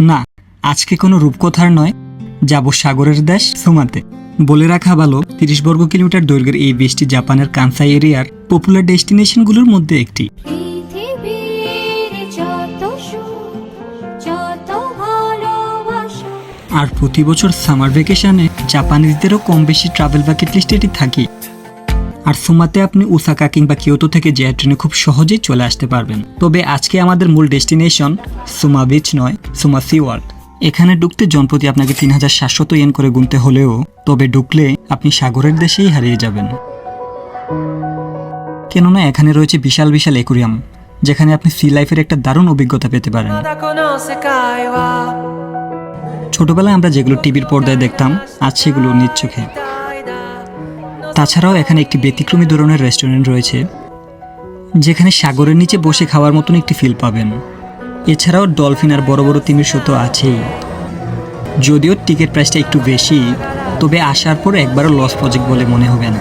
না আজকে কোনো রূপকথার নয়। যাব সাগরের দেশ সুমাতে। বলে রাখা ভালো তিরিশ বর্গ কিলোমিটার দৈর্ঘ্যের এই দেশটি জাপানের কানসাই এরিয়ার পপুলার ডেস্টিনেশনগুলোর মধ্যে একটি। আর প্রতি বছর সামার ভ্যাকেশনে জাপানিজদেরও কম বেশি ট্রাভেল বাকেট লিস্টে এটি থাকে। আর সুমাতে আপনি উসাকা কিংবা কিয়োতো থেকে জেয়ার ট্রেনে খুব সহজেই চলে আসতে পারবেন। তবে আজকে আমাদের মূল ডেস্টিনেশন সুমা বিচ নয়, সুমা সি ওয়ার্ল্ড। এখানে ঢুকতে জনপ্রতি আপনাকে তিন হাজার সাতশত ইয়েন করে গুনতে হলেও, তবে ঢুকলে আপনি সাগরের দেশেই হারিয়ে যাবেন। কেননা এখানে রয়েছে বিশাল বিশাল একুরিয়াম, যেখানে আপনি সি লাইফের একটা দারুণ অভিজ্ঞতা পেতে পারেন। ছোটবেলায় আমরা যেগুলো টিভির পর্দায় দেখতাম, আজ সেগুলো নিচ্ছে তাছাড়াও এখানে একটি ব্যতিক্রমী ধরনের রেস্টুরেন্ট রয়েছে, যেখানে সাগরের নিচে বসে খাওয়ার মতন একটি ফিল পাবেন। এছাড়াও ডলফিন আর বড় বড় তিমির তো আছেই। যদিও টিকিট প্রাইসটা একটু বেশি, তবে আসার পর একবারও লস প্রজেক্ট বলে মনে হবে না।